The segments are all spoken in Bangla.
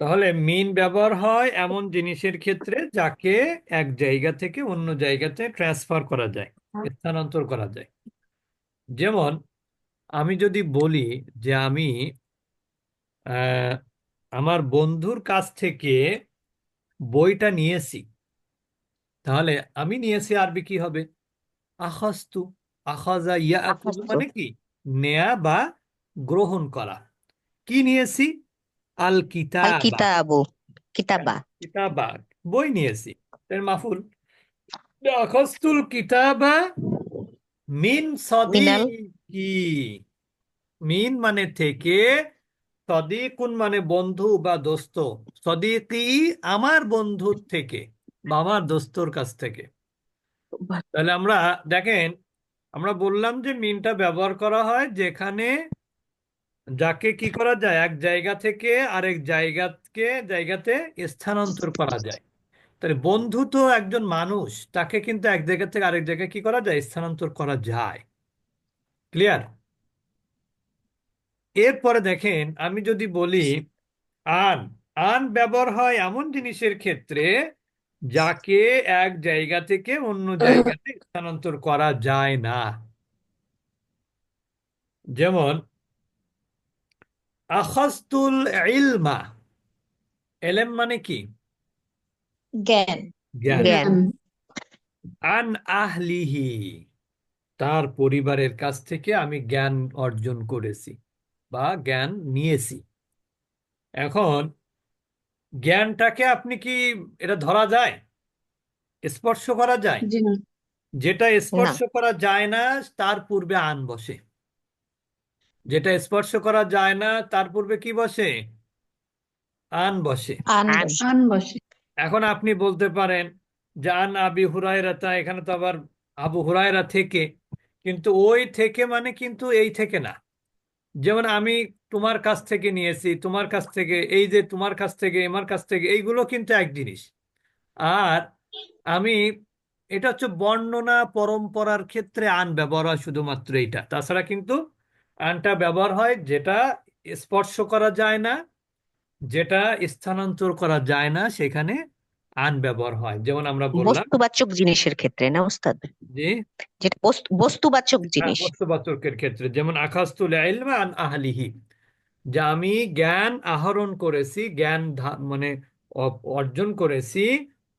তাহলে মিন ব্যবহার হয় এমন জিনিসের ক্ষেত্রে যাকে এক জায়গা থেকে অন্য জায়গাতে ট্রান্সফার করা যায় স্থানান্তর করা যায়। যেমন আমি যদি বলি যে আমি আমার বন্ধুর কাছ থেকে বইটা নিয়েছি তাহলে আমি নিয়েছি আরবি কি হবে? আখাস্তু আখাজা ইয়া মানে কি? নেয়া বা গ্রহণ করা। কি নিয়েছি? আল আল কিতাবা কিতাবু কিতাবা কিতাবা বই নিয়েছি মাফুল আখাস্তুল কিতাবা মিন সদিকি মিন মানে থেকে সদিকুন মানে বন্ধু বা দোস্ত সদিকি আমার বন্ধুর থেকে বা আমার দোস্তর কাছ থেকে তাহলে আমরা দেখেন আমরা বললাম যে মিনটা ব্যবহার করা হয় যেখানে যাকে কি করা যায়? এক জায়গা থেকে আরেক জায়গাকে জায়গাতে স্থানান্তর করা যায়। তাহলে বন্ধু তো একজন মানুষ, তাকে কিন্তু এক জায়গা থেকে আরেক জায়গায় কি করা যায়? স্থানান্তর করা যায়। ক্লিয়ার? এরপরে দেখেন, আমি যদি বলি, আন আন ব্যবহার হয় এমন জিনিসের ক্ষেত্রে যাকে এক জায়গা থেকে অন্য জায়গাতে স্থানান্তর করা যায় না। যেমন আখাস্তুল ইলমা। এলেম মানে কি? জ্ঞান। জ্ঞান। জ্ঞান। আন আহলিহি। তার পরিবারের কাছ থেকে আমি জ্ঞান অর্জন করেছি বা জ্ঞান নিয়েছি। এখন জ্ঞানটাকে আপনি কি এটা ধরা যায়? স্পর্শ করা যায়? যেটা স্পর্শ করা যায় না তার পূর্বে আন বসে। যেটা স্পর্শ করা যায় না তার পূর্বে কি বসে? আন বসে। আন বসে। এখন আপনি বলতে পারেন যে আন আবি হুরায়রাতা এখানে তো আবার আবু হুরায়রা থেকে। কিন্তু ওই থেকে মানে কিন্তু এই থেকে না। যেমন আমি তোমার কাছ থেকে নিয়েছি তোমার কাছ থেকে এই যে তোমার কাছ থেকে আমার কাছ থেকে এইগুলো কিন্তু এক জিনিস। আর আমি এটা হচ্ছে বর্ণনা পরম্পরার ক্ষেত্রে আন ব্যবহার হয় শুধুমাত্র এইটা। তাছাড়া কিন্তু আনটা ব্যবহার হয় যেটা স্পর্শ করা যায় না যেটা স্থানান্তর করা যায় না সেখানে আন ব্যবহার হয়। যেমন আমরা বললাম বস্তুবাচক জিনিসের ক্ষেত্রে না উস্তাদ যে যেটা বস্তুবাচক হ্যাঁ, জিনিস। বস্তুবাচকের ক্ষেত্রে যেমন আখাস্তুল ইলমা আন আহলিহি যে আমি জ্ঞান আহরণ করেছি জ্ঞান মানে অর্জন করেছি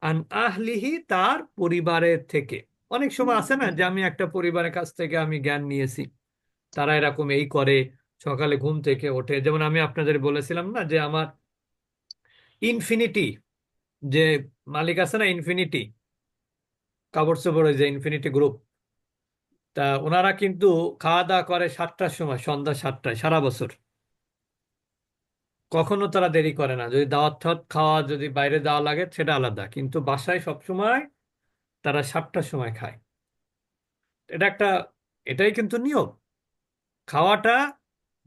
আন আহলিহি তার পরিবারের থেকে। অনেক সময় আছে না যে আমি একটা পরিবারের কাছ থেকে আমি জ্ঞান নিয়েছি। তারা এরকম এই করে, সকালে ঘুম থেকে ওঠে। যেমন আমি আপনাদের বলেছিলাম না যে আমার ইনফিনিটি, যে মালিক আছে না ইনফিনিটি, কাপড় চোপড়ের যে ইনফিনিটি গ্রুপ, তা ওনারা কিন্তু খাওয়া দাওয়া করে সাতটার সময়, সন্ধ্যা সাতটায়, সারা বছর। কখনো তারা দেরি করে না। যদি দাওয়াত খাওয়া, যদি বাইরে দেওয়া লাগে, সেটা আলাদা। কিন্তু বাসায় সব সময় তারা সাতটার সময় খায়। এটা একটা, এটাই কিন্তু নিয়ম। খাওয়াটা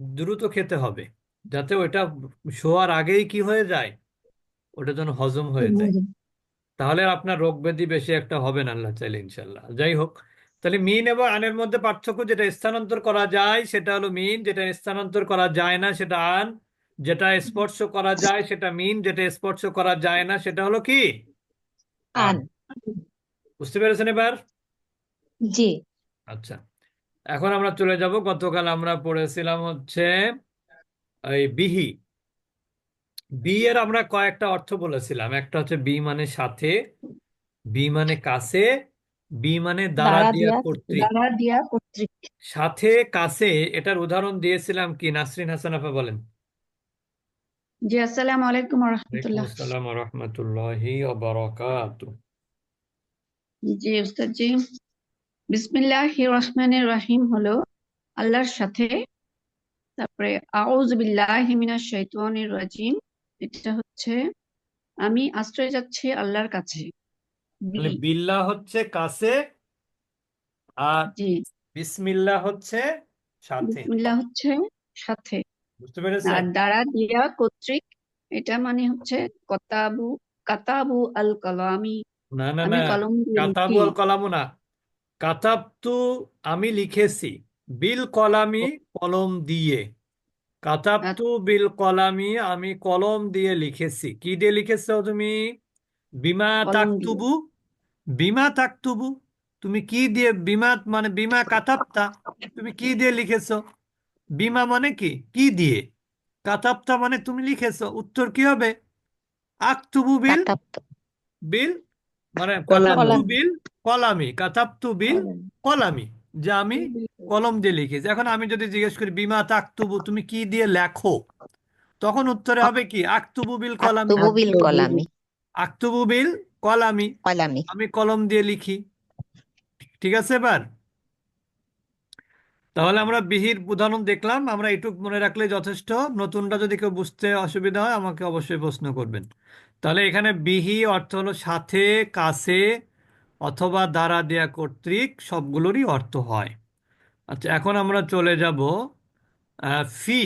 দ্রুত খেতে হবে যাতে ওইটা শোয়ার আগেই কি হয়ে যায়? ওটা যেন হজম হয়ে যায়। তাহলে আপনার রোগ ব্যাধি বেশি একটা হবে না আল্লাহ চাইলে ইনশাল্লাহ যাই হোক তাহলে মিন এবং আনের মধ্যে পার্থক্য যেটা স্থানান্তর করা যায় সেটা হলো মিন যেটা স্থানান্তর করা যায় না সেটা আন। যেটা স্পর্শ করা যায় সেটা মিন যেটা স্পর্শ করা যায় না সেটা হলো কি? আন। বুঝতে পেরেছেন এবার? জি। আচ্ছা। এখন আমরা চলে যাব গতকাল আমরা পড়েছিলাম হচ্ছে এই বিহি। বি এর আমরা কয়েকটা অর্থ বলেছিলাম। একটা হচ্ছে বি মানে সাথে বি মানে কাছে বি মানে দ্বারা দিয়া কর্তৃক। দ্বারা দিয়া কর্তৃক। সাথে কাছে এটার উদাহরণ দিয়েছিলাম কি? নাসরিন হাসান আপা বলেন। জি আসসালামু আলাইকুম রহমতুল্লাহ। আসসালাম রহমতুল্লাহি বারাকাতু জি উস্তাদ জি বিসমিল্লাহির রহমানির রহিম হলো আল্লাহর সাথে। তারপরে আউযু বিল্লাহি মিনাশ শাইতানির রাজিম এটা হচ্ছে আমি আশ্রয় যাচ্ছি আল্লাহর কাছে। বিল্লাহ হচ্ছে কাছে আর জি। বিসমিল্লাহ হচ্ছে সাথে। বিসমিল্লাহ হচ্ছে সাথে। বুঝতে আর দ্বারা দিয়া কর্তৃক এটা মানে হচ্ছে কতাবু কাতাবু আল কালামি না না আমি না কলম দিয়ে কাতাবু লিখি। আল কলামু না। কাতাবতু আমি লিখেছি বিল কলামি কলম দিয়ে। কাতাবতু বিল কলামি আমি কলম দিয়ে লিখেছি। কি দিয়ে লিখেছো তুমি? বিমা তাকতুবু। বিমা তাকতুবু? তুমি কি দিয়ে বিমা মানে বিমা কাতাবতা? তুমি কি দিয়ে লিখেছো? বিমা মানে কি? কি দিয়ে? কাতাবতা মানে তুমি লিখেছো। উত্তর কি হবে? আকতুবু বিল বিল মানে কলামি। কাতাবতু বিল কলামি। কাতাবতু বিল কলামি। যে আমি কলম দিয়ে লিখেছি। এখন আমি যদি জিজ্ঞেস করি বিমা তাকতুবু তুমি কি দিয়ে লেখো? তখন উত্তরে হবে কি? আকতুবু বিল কলামি। আক্তুবু বিল। কলামি। আকতুবু বিল কলামি। কলামি। আমি কলম দিয়ে লিখি। ঠিক আছে এবার? তাহলে আমরা বিহির উদাহরণ দেখলাম। আমরা এটুক মনে রাখলে যথেষ্ট। নতুনটা যদি কেউ বুঝতে অসুবিধা হয় আমাকে অবশ্যই প্রশ্ন করবেন। তাহলে এখানে বিহি অর্থ হলো সাথে, কাছে অথবা দ্বারা দেয়া কর্তৃক সবগুলোরই অর্থ হয়। আচ্ছা এখন আমরা চলে যাব ফি।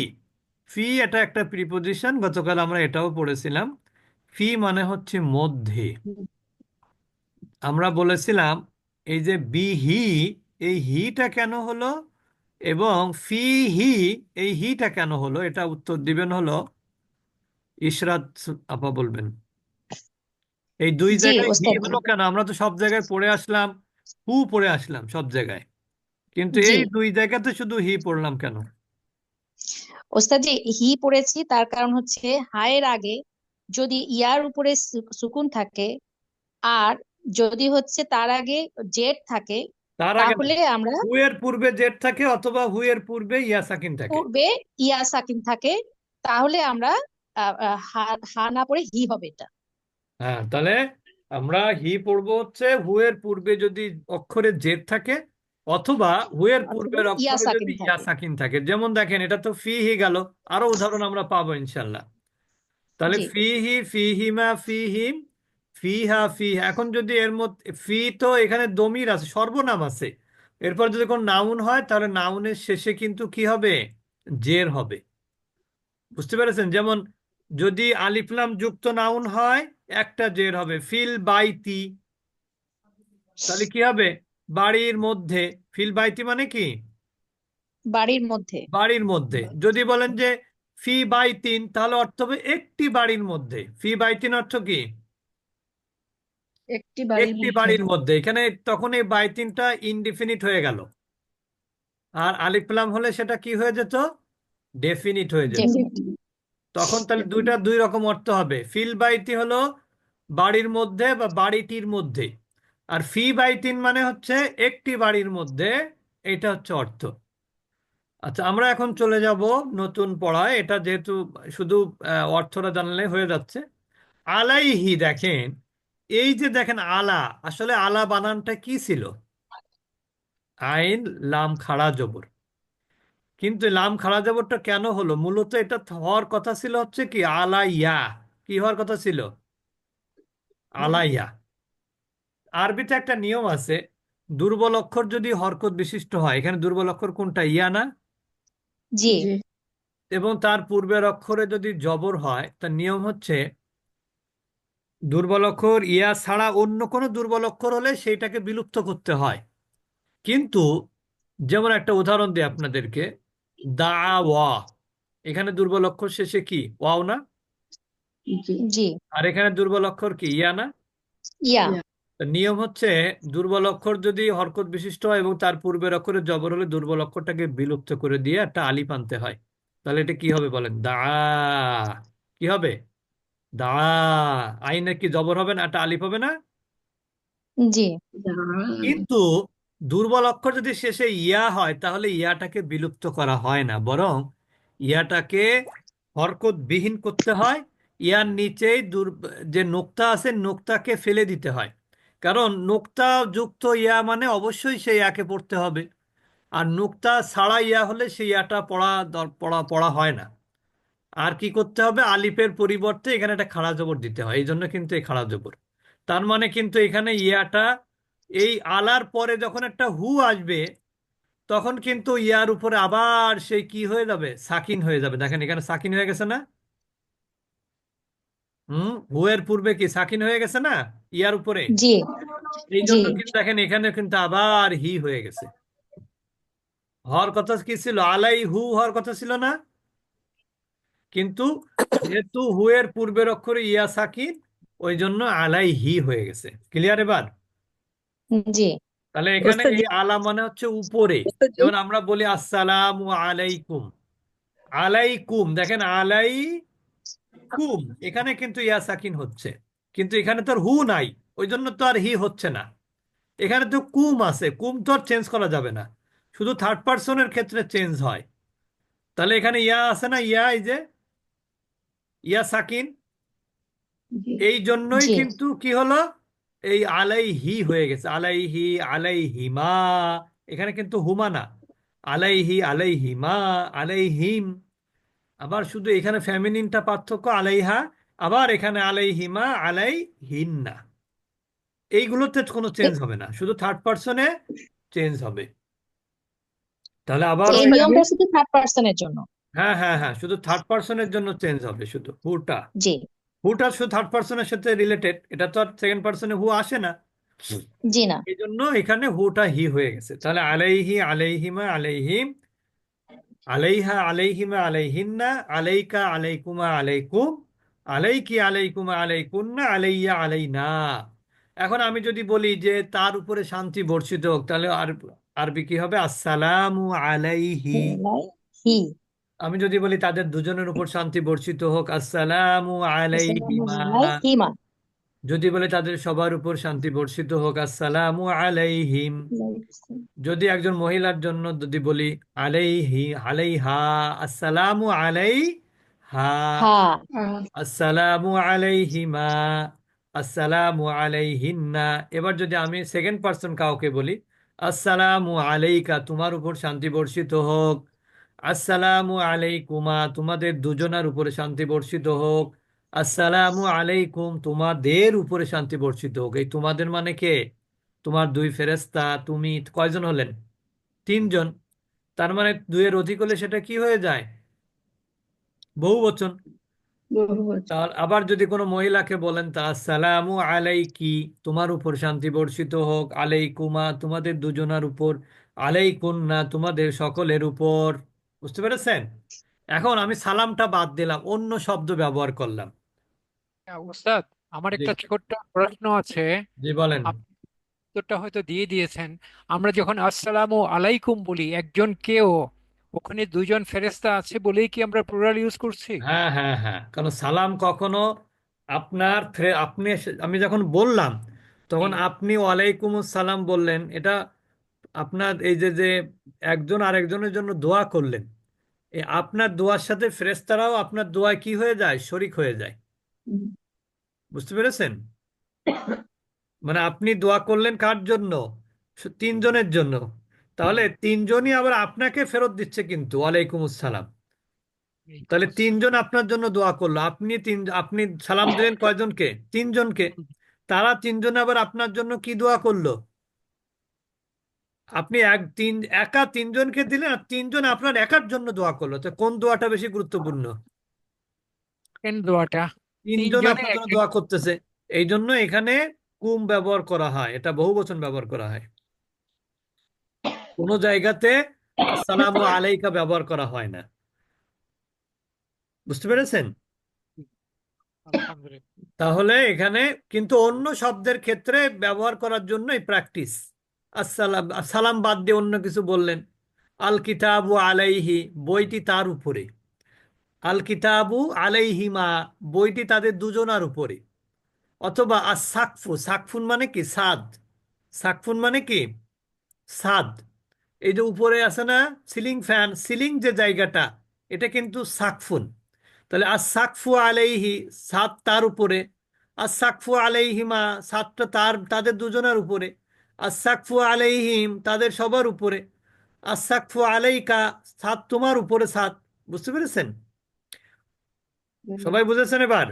ফি এটা একটা প্রিপোজিশন গতকাল আমরা এটাও পড়েছিলাম। ফি মানে হচ্ছে মধ্যে। আমরা বলেছিলাম, এই যে বিহি, এই হিটা কেন হলো? এবং ফি হি এই হিটা কেন হলো? এটা উত্তর দিবেন হলো, ইশরাত আপা বলবেন। এই দুই জি, জায়গায় হি ওস্তাদ। হলো কেন? আমরা তো সব জায়গায় পড়ে আসলাম হু পড়ে আসলাম সব জায়গায়। কিন্তু জি। এই দুই জায়গাতে শুধু হি পড়লাম কেন? ওস্তাদ যে হি পড়েছি তার কারণ হচ্ছে হায়ের আগে যদি ইয়ার উপরে সু- সুকুন থাকে আর যদি হচ্ছে তার আগে জেড থাকে তার আগে তাহলে আমরা হু এর পূর্বে জেড থাকে অথবা হু এর পূর্বে ইয়া সাকিন থাকে। পূর্বে ইয়া সাকিন থাকে তাহলে আমরা আহ, আহ, হা হা না পড়ে হি হবে এটা। হ্যাঁ তাহলে আমরা হি পড়ব হচ্ছে হু এর পূর্বে যদি অক্ষরে জেদ থাকে অথবা হু এর পূর্বের ইয়া অক্ষরে যদি সাকিন ইয়া থাকে। সাকিন থাকে যেমন দেখেন এটা তো ফি হি গেল আরও উদাহরণ আমরা পাবো ইনশাল্লাহ। তাহলে জি। ফি হি ফি হিমা ফি হিম ফিহা ফি এখন যদি এর মধ্যে ফি তো এখানে দমির আছে সর্বনাম আছে। এরপর যদি কোন নাউন হয় তাহলে নাউনের শেষে কিন্তু কি হবে? জের হবে। বুঝতে পেরেছেন? যেমন যদি আলিফলাম যুক্ত নাউন হয় একটা জের হবে। ফিল বাইতি তাহলে কি হবে? বাড়ির মধ্যে ফিল বাইতি মানে কি? বাড়ির মধ্যে। বাড়ির মধ্যে। যদি বলেন যে ফি বাই তিন তাহলে অর্থ হবে একটি বাড়ির মধ্যে। ফি বাই তিন অর্থ কি? একটি বাড়ির একটি মধ্যে। বাড়ির মধ্যে। এখানে তখন এই বাই তিনটা ইনডিফিনিট হয়ে গেল। আর আলিফলাম হলে সেটা কি হয়ে যেত? ডেফিনিট হয়ে যেত। তখন তাহলে দুইটা দুই রকম অর্থ হবে। ফিল বাইতি হলো বাড়ির মধ্যে বা বাড়িটির মধ্যে। আর ফি বাইতিন মানে হচ্ছে একটি বাড়ির মধ্যে, এটা হচ্ছে অর্থ। আচ্ছা আমরা এখন চলে যাব নতুন পড়ায়। এটা যেহেতু শুধু অর্থটা জানলে হয়ে যাচ্ছে। আলাইহি দেখেন, এই যে দেখেন আলা, আসলে আলা বানানটা কি ছিল? আইন, লাম, খাড়া, জবর। কিন্তু লাম খাড়া জবরটা কেন হলো? মূলত এটা হওয়ার কথা ছিল হচ্ছে কি আলাইয়া। কি হওয়ার কথা ছিল? আলাইয়া। আরবিতে একটা নিয়ম আছে দুর্বল অক্ষর যদি হরকত বিশিষ্ট হয় এখানে দুর্বল অক্ষর কোনটা? ইয়া না? জি। জি। এবং তার পূর্বের অক্ষরে যদি জবর হয় তার নিয়ম হচ্ছে দুর্বল অক্ষর ইয়া ছাড়া অন্য কোনো দুর্বল অক্ষর হলে সেইটাকে বিলুপ্ত করতে হয়। কিন্তু যেমন একটা উদাহরণ দিই আপনাদেরকে দা ওয়া এখানে দুর্বল অক্ষর শেষে কি? ওয়াও না? জি। আর এখানে দুর্বল অক্ষর কি? ইয়া না? ইয়া। নিয়ম হচ্ছে দুর্বল অক্ষর যদি হরকত বিশিষ্ট হয় এবং তার পূর্বের অক্ষরে জবর হলে দুর্বল অক্ষরটাকে বিলুপ্ত করে দিয়ে একটা আলিফ আনতে হয়। তাহলে এটা কি হবে বলেন? দা। কি হবে? দা। আইনে কি জবর হবে না? একটা আলিফ হবে না? জি। কিন্তু দুর্বল অক্ষর যদি শেষে ইয়া হয়, তাহলে ইয়াটাকে বিলুপ্ত করা হয় না। বরং ইয়াটাকে হরকত বিহীন করতে হয়। ইয়ার নিচেই দুর, যে নোক্তা আছে, নোক্তাকে ফেলে দিতে হয়। কারণ নোক্তা যুক্ত ইয়া মানে অবশ্যই সেই ইয়াকে পড়তে হবে। আর নোক্তা ছাড়া ইয়া হলে সেই ইয়াটা পড়া পড়া পড়া হয় না। আর কি করতে হবে? আলিফের পরিবর্তে এখানে একটা খাড়া জবর দিতে হয়। এই জন্য কিন্তু এই খাড়া জবর। তার মানে কিন্তু এখানে ইয়াটা এই আলার পরে যখন একটা হু আসবে তখন কিন্তু ইয়ার উপরে আবার সেই কি হয়ে যাবে? সাকিন হয়ে যাবে। দেখেন এখানে সাকিন হয়ে গেছে না? হুম? হু এর পূর্বে কি সাকিন হয়ে গেছে না? ইয়ার উপরে? জি। এই জন্য কিন্তু দেখেন এখানে কিন্তু আবার হি হয়ে গেছে। হওয়ার কথা কি ছিল? আলাই হু হওয়ার কথা ছিল না? কিন্তু যেহেতু হু এর পূর্বের অক্ষরে ইয়া সাকিন ওই জন্য আলাই হি হয়ে গেছে। ক্লিয়ার এবার? জি। তাহলে এখানে এই আলা মানে হচ্ছে উপরে। যেমন আমরা বলি আসসালামু আলাইকুম। আলাইকুম দেখেন আলাই কুম এখানে কিন্তু ইয়া সাকিন হচ্ছে। কিন্তু এখানে তো আর হু নাই। ওই জন্য তো আর হি হচ্ছে না। এখানে তো কুম আছে। কুম তো আর চেঞ্জ করা যাবে না। শুধু থার্ড পার্সনের ক্ষেত্রে চেঞ্জ হয়। তাহলে এখানে ইয়া আছে না? ইয়া এই যে ইয়া সাকিন। এই জন্যই কিন্তু কি হলো? এই আলাইহি হয়ে গেছে। আলাইহি আলাইহিমা এখানে কিন্তু হুমা না। আলাইহি আলাইহিমা আলাইহিম। আবার শুধু এখানে ফ্যামিনিনটা পার্থক্য আলাইহা। আবার এখানে আলাইহিমা আলাইহিন্না। এইগুলোতে কোনো চেঞ্জ হবে না। শুধু থার্ড পার্সনে চেঞ্জ হবে। তাহলে আবার এই নিয়মটা শুধু থার্ড পার্সনের জন্য। হ্যাঁ হ্যাঁ হ্যাঁ শুধু থার্ড পার্সনের জন্য চেঞ্জ হবে শুধু হুটা জি। হুটা শুধু থার্ড পার্সনের সাথে রিলেটেড এটা তো আর সেকেন্ড পার্সনে হু আসে না। জি না। এই জন্য এখানে হুটা হি হয়ে গেছে। তাহলে আলাইহি আলাইহিমা আলাইহিম আলাইহা আলাইহিমা আলাইহিন্না আলাইকা আলাইকুমা আলাইকুম আলাইকি আলাইকুমা আলাইকুন্না আলাইয়া আলাইনা। এখন আমি যদি বলি যে তার উপরে শান্তি বর্ষিত হোক তাহলে আর আরবি কি হবে? আসসালামু আলাইহি। হি আমি যদি বলি তাদের দুজনের উপর শান্তি বর্ষিত হোক আসসালামু আলাইহিমা। যদি বলে তাদের সবার উপর শান্তি বর্ষিত হোক আসসালামু আলাইহিম। যদি একজন মহিলার জন্য যদি বলি আলাইহি আলাইহা আসসালামু আলাইহা। হা। আসসালামু আলাইহিমা আসসালামু আলাইহিন্না। এবার যদি আমি সেকেন্ড পার্সন কাউকে বলি আসসালামু আলাইকা তোমার উপর শান্তি বর্ষিত হোক। আসসালামু আলাইকুমা তোমাদের দুজনার উপরে শান্তি বর্ষিত হোক। আসসালামু আলাইকুম তোমাদের উপরে শান্তি বর্ষিত হোক। এই তোমাদের মানে কে? তোমার দুই ফেরেশতা তুমি কয়জন হলেন? তিনজন। তার মানে দুইয়ের অধিক হলে সেটা কি হয়ে যায়? বহু বচন। তার আবার যদি কোনো মহিলাকে বলেন তা আসসালামু আলাইকি তোমার উপর শান্তি বর্ষিত হোক। আলাইকুমা তোমাদের দুজনার উপর। আলাইকুন্না তোমাদের সকলের উপর। বুঝতে পেরেছেন? এখন আমি সালামটা বাদ দিলাম অন্য শব্দ ব্যবহার করলাম। ওস্তাদ আমার। একটা ছোট্ট প্রশ্ন আছে। জি বলেন। আপনি উত্তরটা হয়তো দিয়ে দিয়েছেন। আমরা যখন আসসালামু আলাইকুম বলি একজন কেও ওখানে দুজন ফেরেশতা আছে বলেই কি আমরা প্লুরাল ইউজ করছি? হ্যাঁ হ্যাঁ হ্যাঁ। কারণ সালাম কখনো আপনার আপনি আমি যখন বললাম তখন আপনি ওয়ালাইকুম সালাম বললেন এটা আপনার এই যে যে একজন আরেকজনের জন্য দোয়া করলেন। আপনার দোয়ার সাথে ফেরেশতারাও আপনার দোয়ায় কি হয়ে যায়? শরিক হয়ে যায়। বুঝতে পেরেছেন? মানে আপনি দোয়া করলেন কার জন্য? তিনজনের জন্য। তাহলে তিনজনই আবার আপনাকে ফেরত দিচ্ছে কিন্তু। ওয়ালাইকুম আসসালাম। তাহলে তিনজন আপনার জন্য দোয়া করল। আপনি তিন আপনি সালাম দিলেন কয়জনকে? তিনজনকে। তারা তিনজন আবার আপনার জন্য কি দোয়া করল? আপনি এক তিন একা তিনজনকে দিলেন আর তিনজন আপনার একার জন্য দোয়া করল। তো কোন দোয়াটা বেশি গুরুত্বপূর্ণ? দোয়াটা। তিনজন আপনার জন্য দোয়া করতেছে। এই জন্য এখানে কুম ব্যবহার করা হয়। এটা বহুবচন ব্যবহার করা হয়। কোন জায়গাতে আসসালামু আলাইকা ব্যবহার করা হয় না। বুঝতে পেরেছেন? তাহলে এখানে কিন্তু অন্য শব্দের ক্ষেত্রে ব্যবহার করার জন্য এই প্র্যাকটিস আসসালাম, সালাম বাদ দিয়ে অন্য কিছু বললেন। আল কিতাবু আলাইহি, বইটি তার উপরে। আল কিতাবু আলাইহিমা বইটি তাদের দুজনার উপরে। অথবা আর সাকফু, সাকফুন মানে কি? সাদ। সাকফুন মানে কি? সাদ। এই যে উপরে আছে না, সিলিং ফ্যান, সিলিং যে জায়গাটা, এটা কিন্তু সাকফুন। তাহলে আর সাকফু আলাইহি, সাদ তার উপরে। আর সাকফু আলাইহিমা সাদটা তার, তাদের দুজনের উপরে। আর সাকফু আলাইহিম তাদের সবার উপরে। আর সাকফু আলাইকা সাদ তোমার উপরে সাদ বুঝতে পেরেছেন? সবাই বুঝেছেন এবার?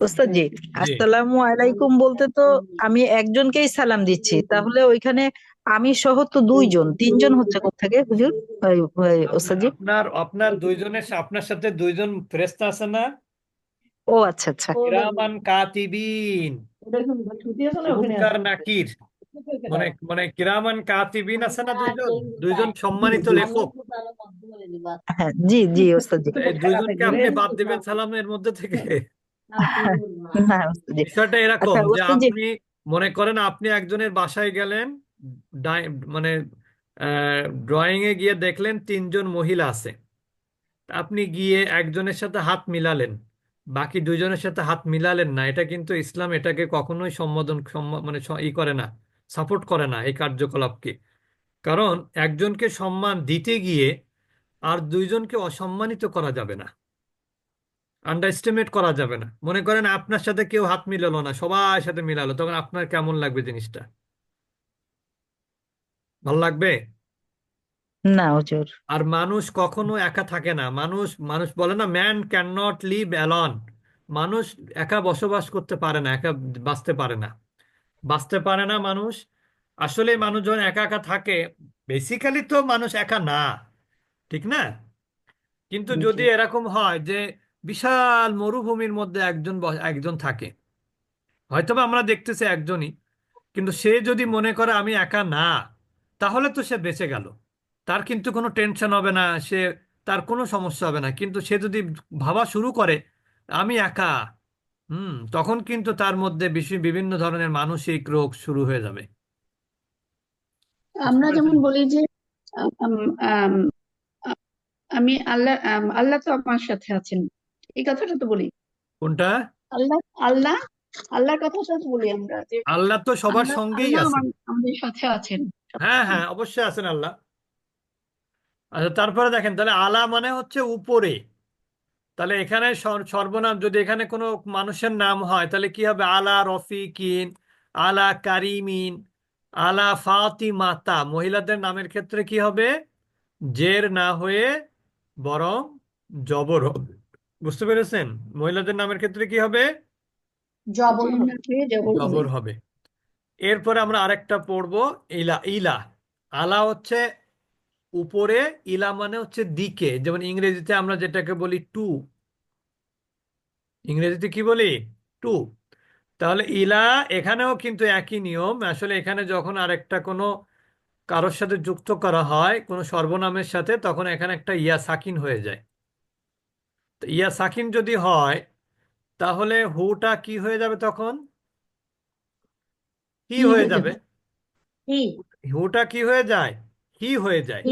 ওস্তাদ জি আসসালামু আলাইকুম বলতে তো আমি একজনকেই সালাম দিচ্ছি। তাহলে ওইখানে আমি সহ তো দুইজন তিনজন হচ্ছে কোত্থেকে? হুজুর ওই ওই ওস্তাদ জি। আপনার আপনার দুইজনের আপনার সাথে দুইজন ফেরেশতা আছে না? ও আচ্ছা আচ্ছা। কিরামান কাতিবিন। নাকির মানে মানে কিরামান কাতিবিন আছে না দুইজন দুইজন সম্মানিত লেখক। হ্যাঁ জি জি ওস্তাদ জি। এই দুইজনকে আপনি বাদ দিবেন সালামের মধ্যে থেকে। না ওস্তাদ জি। বিষয়টা এরকম আচ্ছা যে আপনি মনে করেন আপনি একজনের বাসায় গেলেন ডাই- মানে ড্রয়িং এ গিয়ে দেখলেন তিনজন মহিলা আছে। আপনি গিয়ে একজনের সাথে হাত মিলালেন। বাকি দুইজনের সাথে হাত মিলালেন না। এটা কিন্তু ইসলাম এটাকে কখনোই সম্বোধন মানে ই করে না, সাপোর্ট করে না এই কার্যকলাপকে। কারণ একজনকে সম্মান দিতে গিয়ে আর দুইজনকে অসম্মানিত করা যাবে না। আন্ডার এস্টিমেট করা যাবে না। মনে করেন আপনার সাথে কেউ হাত মিলালো না, সবার সাথে মিলালো, তখন আপনার কেমন লাগবে জিনিসটা? ভালো লাগবে? না হুজুর। আর মানুষ কখনো একা থাকে না। মানুষ মানুষ বলে না man can not live alone মানুষ একা বসবাস করতে পারে না একা বাঁচতে পারে না। বাঁচতে পারে না মানুষ। আসলে মানুষ যখন একা একা থাকে। বেসিক্যালি তো মানুষ একা না ঠিক না? কিন্তু যদি এরকম হয় যে বিশাল মরুভূমির মধ্যে একজন একজন থাকে। হয়তোবা আমরা দেখতেছি একজনই কিন্তু সে যদি মনে করে আমি একা না তাহলে তো সে বেঁচে গেল। তার কিন্তু কোনো টেনশন হবে না সে তার কোনো সমস্যা হবে না। কিন্তু সে যদি ভাবা শুরু করে আমি একা হুম তখন কিন্তু তার মধ্যে বেশি বিভিন্ন ধরনের মানসিক রোগ শুরু হয়ে যাবে। আমরা যেমন বলি যে আম, আল্লাহ আল্লাহ তো আমার সাথে আছেন। এই কথাটা তো বলি। কোনটা? আল্লাহ আল্লাহ আল্লাহর কথাটা তো বলি আমরা যে আল্লাহ তো সবার সঙ্গেই আছেন। আমাদের সাথে আছেন। হ্যাঁ হ্যাঁ অবশ্যই আছেন আল্লাহ। আচ্ছা তারপরে দেখেন তাহলে আলা মানে হচ্ছে উপরে। তাহলে এখানে সর্বনাম যদি এখানে কোনো মানুষের নাম হয় তাহলে কি হবে? আলা রফিকিন আলা কারিমিন আলা ফাতিমাতা। মহিলাদের নামের ক্ষেত্রে কি হবে? জের না হয়ে বরং জবর হবে। বুঝতে পেরেছেন? মহিলাদের নামের ক্ষেত্রে কি হবে? জবর হবে। জন্নাত জবর হবে। জবর হবে। এরপরে আমরা আরেকটা পড়ব ইলা ইলা। আলা হচ্ছে উপরে ইলা মানে হচ্ছে দিকে যেমন ইংরেজিতে আমরা যেটাকে বলি টু। ইংরেজিতে কি বলি? টু। তাহলে ইলা এখানেও কিন্তু একই নিয়ম আসলে এখানে যখন আরেকটা কোনো কারোর সাথে যুক্ত করা হয় কোনো সর্বনামের সাথে তখন এখানে একটা ইয়া সাকিন হয়ে যায়। তো ইয়া সাকিন যদি হয় তাহলে হুটা কি হয়ে যাবে তখন? কি হয়ে যাবে। হি। হুটা কি হয়ে যায়? হি হয়ে যায়?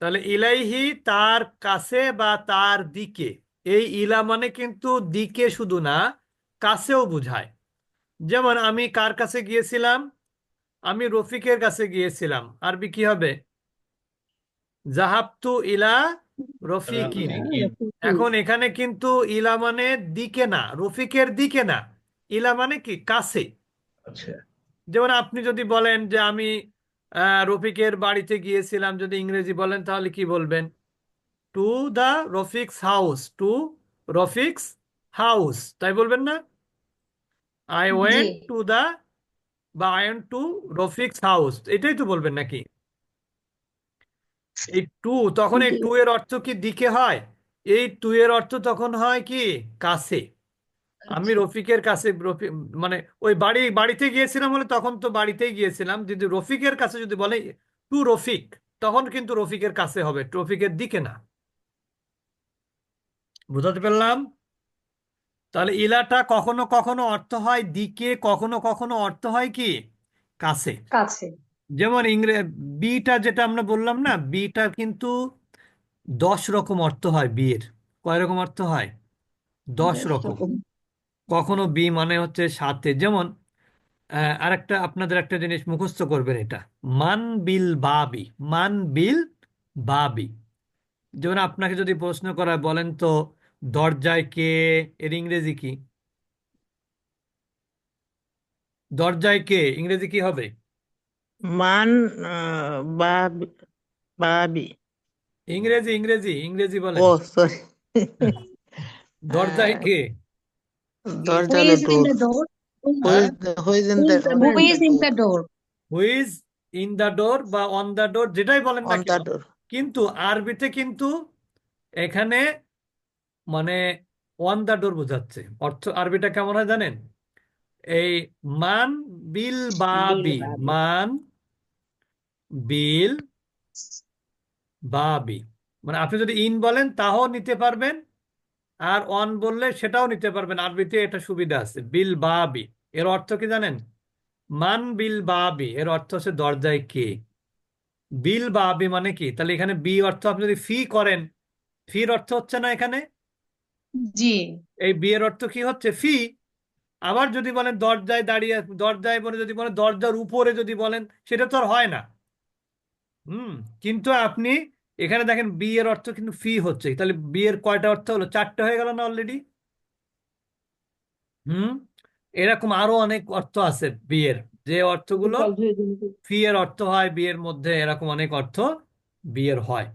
তাহলে ইলাইহি তার কাছে বা তার দিকে। এই ইলা মানে কিন্তু দিকে শুধু না কাছেও বোঝায়। যেমন আমি কার কাছে গিয়েছিলাম? আমি রফিকের কাছে গিয়েছিলাম। আরবি কি হবে? জাহাবতু ইলা রফিকিন। এখন এখানে কিন্তু ইলা মানে দিকে না রফিকের দিকে না। ইলা মানে কি? কাছে। যেমন আপনি যদি বলেন যে আমি রফিকের বাড়িতে গিয়েছিলাম যদি ইংরেজি বলেন তাহলে কি বলবেন? To the Rafiq's house to Rafiq's house তাই বলবেন না? আই জি। ওয়েন্ট টু দা বা I went to Rafiq's house এটাই তো বলবেন নাকি? এই টু তখন এই টু এর অর্থ কি দিকে হয়? এই টু এর অর্থ তখন হয় কি? কাছে। আমি রফিকের কাছে মানে ওই বাড়ি বাড়িতে গিয়েছিলাম বলে তখন তো বাড়িতেই গিয়েছিলাম। যদি রফিকের কাছে যদি বলে টু রফিক তখন কিন্তু রফিকের কাছে হবে রফিকের দিকে না। বুঝাতে পারলাম? তাহলে ইলাটা কখনো কখনো অর্থ হয় দিকে কখনো কখনো অর্থ হয় কি? কাছে। কাছে। যেমন ইংরে বিটা যেটা আমরা বললাম না বিটা কিন্তু দশ রকম অর্থ হয় বিয়ের। কয় রকম অর্থ হয়? দশ রকম। কখনো বি মানে হচ্ছে সাথে। যেমন আহ, আরেকটা আপনাদের একটা জিনিস মুখস্থ করবেন এটা। মান বিল বাবি। মান বিল বাবি। যেমন আপনাকে যদি প্রশ্ন করা বলেন তো দরজায় কে এর ইংরেজি কি? দরজায় কে ইংরেজি কি হবে? মান বাবি ইংরেজি ইংরেজি ইংরেজি ও সরি দরজায় কে? Who দরজালে is in door the door who's in the who is in the door who's in the door বা অন দ্য ডোর যেটাই বলেন না অন দ্য কেন ডোর কিন্তু আরবিতে কিন্তু এখানে মানে অন দ্য ডোর বোঝাচ্ছে। অর্থ আরবিটা কেমন হয় জানেন? এই মান বিল বাবি মান বিল বাবি মানে আপনি যদি ইন বলেন তাও নিতে পারবেন। আর অন বললে সেটাও নিতে পারবেন। আরবিতে এটা সুবিধা আছে। বিল বাবি। এর অর্থ কি জানেন? মান বিল বাবি। এর অর্থ হচ্ছে দরজায় কে। বিল বাবি মানে কি? তাহলে এখানে বি অর্থ আপনি যদি ফি করেন ফির অর্থ হচ্ছে না এখানে? জি। এই বি এর অর্থ কি হচ্ছে? ফি। আবার যদি বলেন দরজায় দাঁড়িয়ে দরজায় বলে যদি বলেন দরজার উপরে যদি বলেন সেটা তো আর হয় না। হুম। কিন্তু আপনি এখানে দেখেন বি এর অর্থ কিন্তু ফি হচ্ছে। তাহলে বি এর কয়টা অর্থ হলো? চারটে হয়ে গেল না অলরেডি হুম? এরকম আরও অনেক অর্থ আছে বি এর। যে অর্থগুলো ফি এর অর্থ হয় বি এর মধ্যে এরকম অনেক অর্থ বি এর হয়।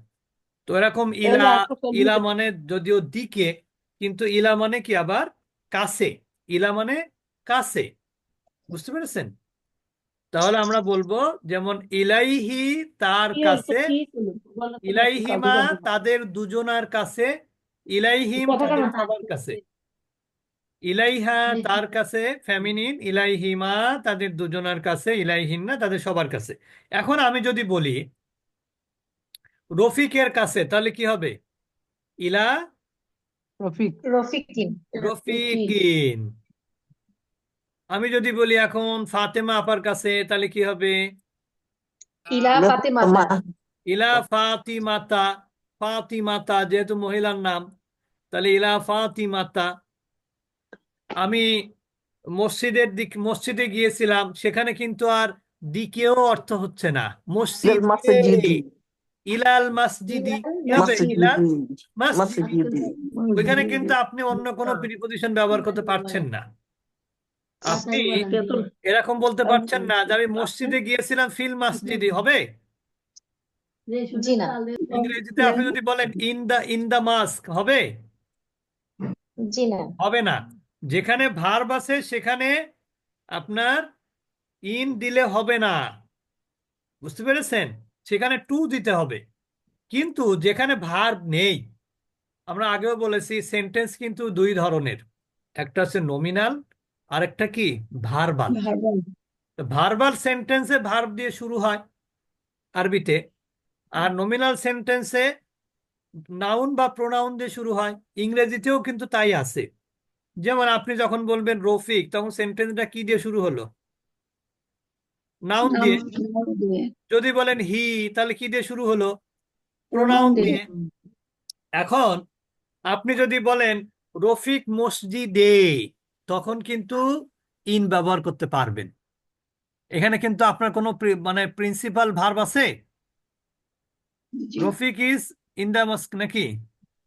তো এরকম ইলা ইলা মানে যদিও দিকে কিন্তু ইলা মানে কি আবার? কাছে। ইলা মানে কাছে। বুঝতে পেরেছেন? তাহলে আমরা বলব যেমন ইলাইহি তার কাছে ইলাইহিমা তাদের দুজনার কাছে ইলাইহিম তাদের সবার কাছে। ইলাইহা তার কাছে ফেমিনিন ইলাইহিমা তাদের দুজনার কাছে ইলাইহিন্না তাদের সবার কাছে। এখন আমি যদি বলি রফিকের কাছে তাহলে কি হবে? ইলা রফিক। রফিকিন। রফিকিন। আমি যদি বলি এখন ফাতেমা আপার কাছে তাহলে কি হবে? ইলা ফাতেমা ইলা ফাতিমাতা। ফাতিমাতা যেহেতু মহিলার নাম তাহলে ইলা ফাতিমাতা। আমি মসজিদের দিক মসজিদে গিয়েছিলাম সেখানে কিন্তু আর দিকেও অর্থ হচ্ছে না। মসজিদ ইলাল মসজিদি। কি ইলাল মসজিদি। ওইখানে কিন্তু আপনি অন্য কোনো প্রিপোজিশন ব্যবহার করতে পারছেন না। আপনি এরকম বলতে পারছেন না যে আমি মসজিদে গিয়েছিলাম ফিল মসজিদি হবে? ইংরেজিতে আপনি যদি বলেন in the in the mosque হবে? হবে না। যেখানে ভার্ব আছে সেখানে আপনার ইন দিলে হবে না। বুঝতে পেরেছেন? সেখানে টু দিতে হবে। কিন্তু যেখানে ভার্ব নেই আমরা আগেও বলেছি সেন্টেন্স কিন্তু দুই ধরনের। একটা হচ্ছে নমিনাল আরেকটা কি? ভার্বাল ভার্বাল সেন্টেন্সে ভার্ব দিয়ে শুরু হয় আরবিতে আর নমিনাল সেন্টেন্সে নাউন বা প্রোনাউন দিয়ে শুরু হয়। ইংরেজিতেও কিন্তু তাই আছে। যেমন আপনি যখন বলবেন রফিক তখন সেন্টেন্সটা কি দিয়ে শুরু হলো? নাউন দিয়ে। যদি বলেন হি তাহলে কি দিয়ে শুরু হলো? প্রোনাউন দিয়ে। এখন আপনি যদি বলেন রফিক মসজিদে। তখন কিন্তু ইন ব্যবহার করতে পারবেন। এখানে কিন্তু আপনার কোনো মানে প্রিন্সিপাল ভার্ব আছে? Rafiq is in the mosque নাকি?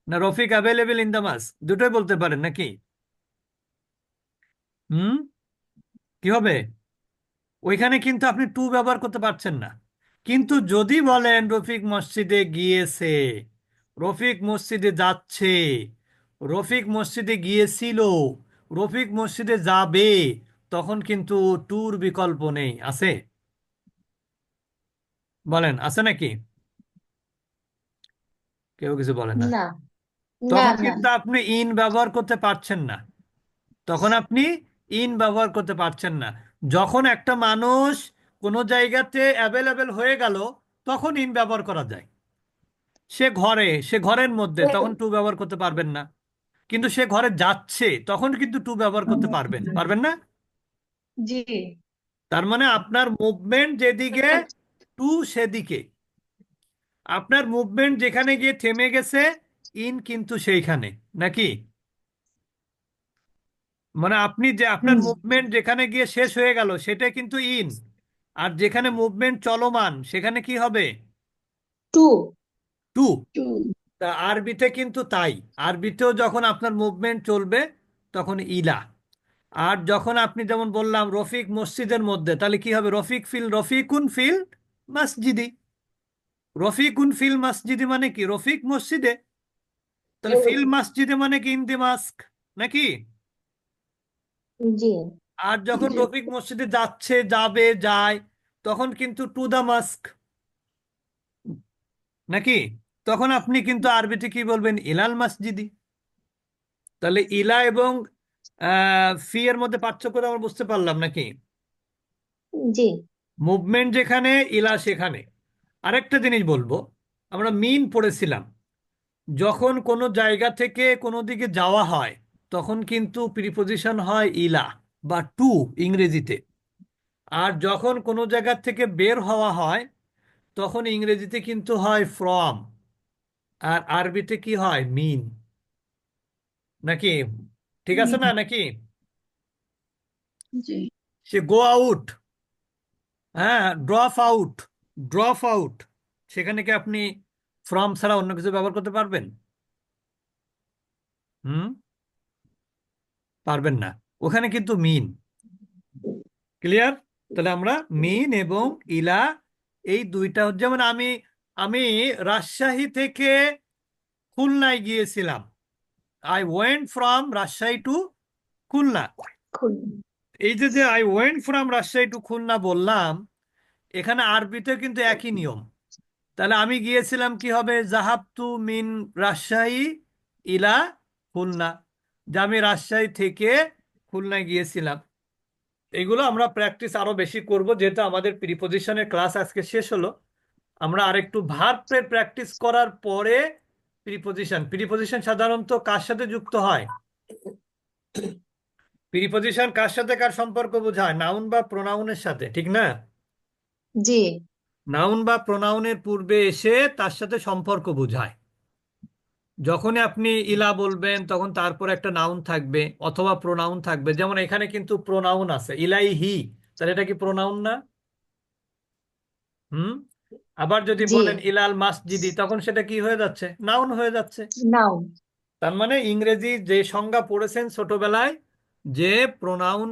না Rafiq available in the mosque দুটোই বলতে পারেন নাকি? হুম? কি হবে? ওইখানে কিন্তু আপনি টু ব্যবহার করতে পারছেন না। কিন্তু যদি বলেন রফিক মসজিদে গিয়েছে রফিক মসজিদে যাচ্ছে রফিক মসজিদে গিয়েছিল রফিক মসজিদে যাবে তখন কিন্তু টুর বিকল্প নেই আছে? বলেন আছে নাকি? কেউ কিছু বলেন না। তখন কিন্তু আপনি ইন ব্যবহার করতে পারছেন না। তখন আপনি ইন ব্যবহার করতে পারছেন না। যখন একটা মানুষ কোনো জায়গাতে অ্যাভেলেবেল হয়ে গেল তখন ইন ব্যবহার করা যায়। সে ঘরে সে ঘরের মধ্যে তখন টু ব্যবহার করতে পারবেন না। কিন্তু সে ঘরে যাচ্ছে তখন কিন্তু টু ব্যবহার করতে পারবেন পারবেন না? জি। তার মানে আপনার মুভমেন্ট যেদিকে টু সেদিকে। আপনার মুভমেন্ট যেখানে গিয়ে থেমে গেছে ইন কিন্তু সেইখানে নাকি? মানে আপনি যে আপনার মুভমেন্ট যেখানে গিয়ে শেষ হয়ে গেল সেটা কিন্তু ইন আর যেখানে মুভমেন্ট চলমান সেখানে কি হবে? টু টু তা আরবিতে কিন্তু তাই। আরবিতেও যখন আপনার মুভমেন্ট চলবে তখন ইলা। আর যখন আপনি যেমন বললাম রফিক মসজিদের মধ্যে তাহলে কি হবে? রফিক ফিল রফিকুন ফিল মসজিদি। রফিকুন ফিল মসজিদি মানে কি? রফিক মসজিদে। তাহলে ফিল মসজিদে মানে কি? ইন দি মাস্ক নাকি? জি। আর যখন রফিক মসজিদে যাচ্ছে যাবে যায় তখন কিন্তু টু দা মাস্ক নাকি? তখন আপনি কিন্তু আরবিতে কি বলবেন? ইলাল মাসজিদি। তাহলে ইলা এবং ফি এর মধ্যে পার্থক্য আমরা বুঝতে পারলাম নাকি? জি। মুভমেন্ট যেখানে ইলা সেখানে। আরেকটা জিনিস বলব আমরা মিন পড়েছিলাম। যখন কোনো জায়গা থেকে কোনো দিকে যাওয়া হয় তখন কিন্তু প্রিপোজিশন হয় ইলা বা টু ইংরেজিতে। আর যখন কোনো জায়গা থেকে বের হওয়া হয় তখন ইংরেজিতে কিন্তু হয় ফ্রম আর আরবিতে কি হয়? মিন। নাকি? ঠিক আছে না নাকি? জি। সে গো আউট হ্যাঁ ড্রপ আউট ড্রপ আউট সেখানে কি আপনি ফ্রম ছাড়া অন্য কিছু ব্যবহার করতে পারবেন? হুম? পারবেন না। ওখানে কিন্তু মিন। ক্লিয়ার? তাহলে আমরা মিন এবং ইলা এই দুইটা হচ্ছে যেমন আমি আমি রাজশাহী থেকে খুলনায় গিয়েছিলাম। I went from Rajshahi to Khulna. এই যে যে I went from Rajshahi to Khulna বললাম এখানে আরবিতে কিন্তু একই নিয়ম। তাহলে আমি গিয়েছিলাম কি হবে? জাহাবতু মিন রাজশাহী ইলা খুলনা। যে আমি রাজশাহী থেকে খুলনায় গিয়েছিলাম। এগুলো আমরা প্র্যাকটিস আরও বেশি করব যেহেতু আমাদের প্রিপোজিশনের ক্লাস আজকে শেষ হলো। আমরা আরেকটু ভার্বের প্র্যাকটিস করার পরে প্রিপোজিশন প্রিপোজিশন সাধারণত কার সাথে যুক্ত হয়? প্রিপোজিশন কার সাথে কার সম্পর্ক বোঝায়? নাউন বা প্রোনাউনের সাথে ঠিক না? জি। নাউন বা প্রোনাউনের পূর্বে এসে তার সাথে সম্পর্ক বোঝায়। যখনই আপনি ইলা বলবেন তখন তারপর একটা নাউন থাকবে অথবা প্রোনাউন থাকবে। যেমন এখানে কিন্তু প্রোনাউন আছে। ইলাই হি তাহলে এটা কি প্রোনাউন না? হুম? আবার যদি জি। বলেন ইলাল মাসজিদি তখন সেটা কি হয়ে যাচ্ছে? নাউন হয়ে যাচ্ছে। নাউন। তার মানে ইংরেজি যে সংজ্ঞা পড়েছেন ছোটবেলায় যে প্রোনাউন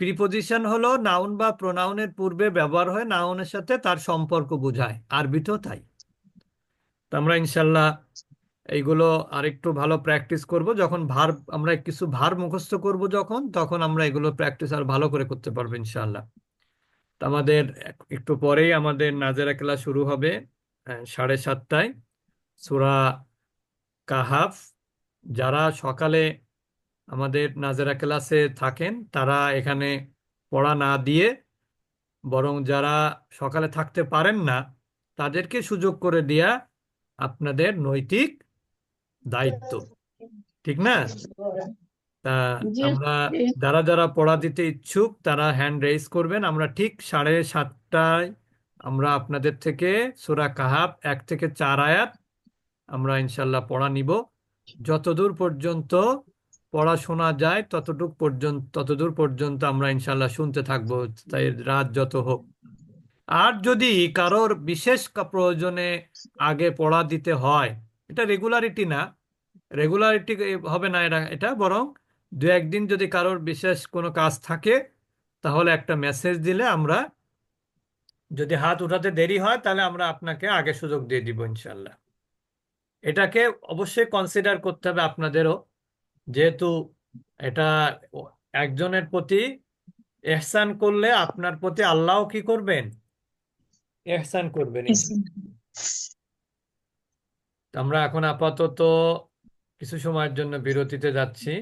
প্রিপোজিশন হলো নাউন বা প্রোনাউনের পূর্বে ব্যবহার হয় নাউনের সাথে তার সম্পর্ক বোঝায়। আরবিতেও তাই। তো আমরা ইনশাল্লাহ এইগুলো আরেকটু ভালো প্র্যাকটিস করব। যখন ভার আমরা কিছু ভার মুখস্থ করব যখন তখন আমরা এগুলো প্র্যাকটিস আর ভালো করে করতে পারব ইনশাল্লাহ। আমাদের একটু পরেই আমাদের নাজেরা ক্লাস শুরু হবে সাড়ে সাতটায়। সূরা কাহাফ, যারা সকালে আমাদের নাজেরা ক্লাসে থাকেন, তারা এখানে পড়া না দিয়ে, বরং যারা সকালে থাকতে পারেন না, তাদেরকে সুযোগ করে দেয়া আপনাদের নৈতিক দায়িত্ব। ঠিক না? তা আমরা যারা যারা পড়া দিতে ইচ্ছুক তারা হ্যান্ড রেইজ করবেন। আমরা ঠিক সাড়ে সাতটায় আমরা আপনাদের থেকে সূরা কাহাফ এক থেকে চার আয়াত আমরা ইনশাল্লাহ পড়া নিব। যতদূর পর্যন্ত পড়া শোনা যায় ততটুক পর্যন্ত ততদূর পর্যন্ত আমরা ইনশাল্লাহ শুনতে থাকব তাই রাত যত হোক। আর যদি কারোর বিশেষ প্রয়োজনে আগে পড়া দিতে হয় এটা রেগুলারিটি না। রেগুলারিটি হবে না এটা এটা বরং দু একদিন যদি কারোর বিশেষ কোনো কাজ থাকে, তাহলে একটা মেসেজ দিলে আমরা যদি হাত উঠাতে দেরি হয়, তাহলে আমরা আপনাকে আগে সুযোগ দিয়ে দিব ইনশাল্লাহ এটাকে অবশ্যই কনসিডার করতে হবে আপনাদেরও, যেহেতু এটা একজনের প্রতি এহসান করলে আপনার প্রতি আল্লাহ কি করবেন? এহসান করবেন আমরা এখন আপাতত কিছু সময়ের জন্য বিরতিতে যাচ্ছি।